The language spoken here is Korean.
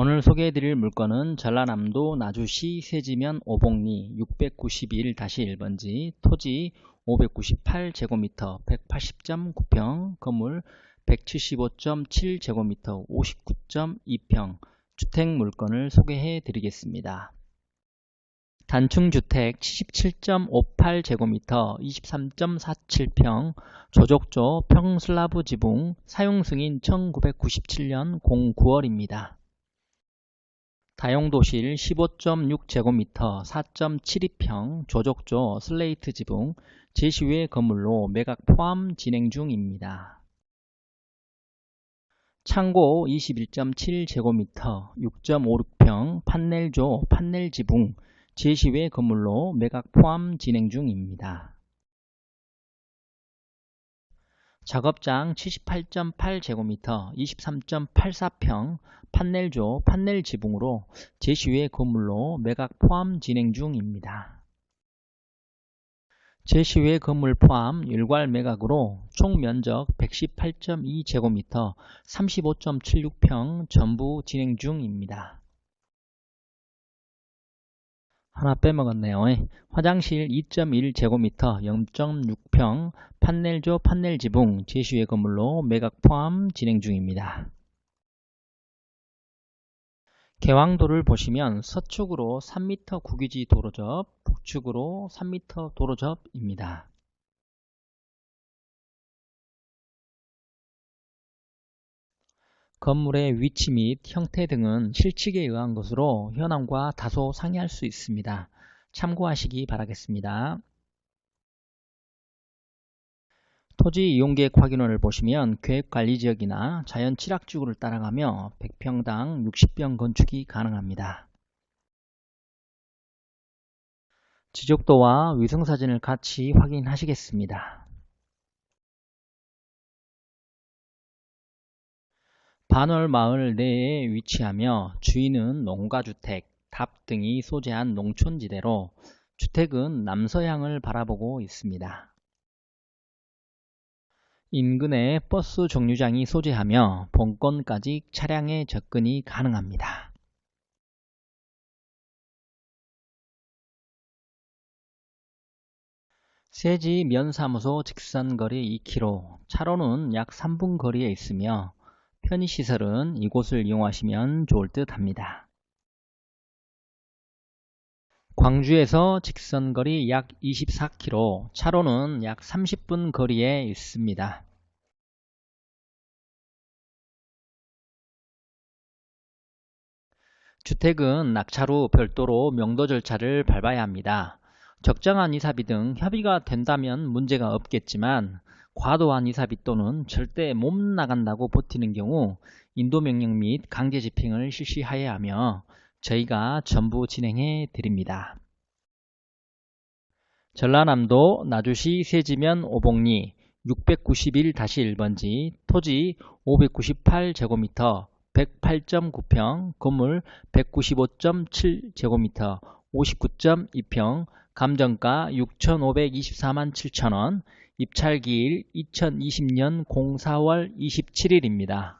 오늘 소개해드릴 물건은 전라남도 나주시 세지면 오봉리 691-1번지 토지 598제곱미터 180.9평 건물 175.7제곱미터 59.2평 주택 물건을 소개해 드리겠습니다. 단층주택 77.58제곱미터 23.47평 조족조 평슬라브 지붕 사용승인 1997년 09월입니다. 다용도실 15.6제곱미터 4.72평 조족조 슬레이트 지붕 제시외 건물로 매각 포함 진행 중입니다. 창고 21.7제곱미터 6.56평 판넬조 판넬 지붕 제시외 건물로 매각 포함 진행 중입니다. 작업장 78.8 제곱미터 23.84평 판넬조 판넬 지붕으로 제시외 건물로 매각 포함 진행 중입니다. 제시외 건물 포함 일괄 매각으로 총 면적 118.2제곱미터 35.76평 전부 진행 중입니다. 하나 빼먹었네요. 화장실 2.1제곱미터 0.6평 판넬조 판넬 지붕 제시외 건물로 매각 포함 진행 중입니다. 개왕도를 보시면 서축으로 3m 구기지 도로접, 북축으로 3m 도로접입니다. 건물의 위치 및 형태 등은 실측에 의한 것으로 현황과 다소 상이할 수 있습니다. 참고하시기 바라겠습니다. 토지 이용계획 확인원을 보시면 계획관리지역이나 자연 칠학지구를 따라가며 100평당 60병 건축이 가능합니다. 지적도와 위성사진을 같이 확인하시겠습니다. 반월 마을 내에 위치하며 주인은 농가주택, 답 등이 소재한 농촌지대로 주택은 남서향을 바라보고 있습니다. 인근에 버스 정류장이 소재하며 본건까지 차량의 접근이 가능합니다. 세지 면사무소 직선거리 2km, 차로는 약 3분 거리에 있으며 편의시설은 이곳을 이용하시면 좋을 듯 합니다. 광주에서 직선거리 약 24km, 차로는 약 30분 거리에 있습니다. 주택은 후 별도로 명도 절차를 밟아야 합니다. 적정한 이사비 등 협의가 된다면 문제가 없겠지만 과도한 이사비 또는 절대 못 나간다고 버티는 경우 인도명령 및 강제 집행을 실시하여야 하며 저희가 전부 진행해 드립니다. 전라남도 나주시 세지면 오봉리 691-1번지 토지 598제곱미터 108.9평 건물 195.7제곱미터 59.2평 감정가 6,524만 7천원 입찰기일 2020년 04월 27일입니다.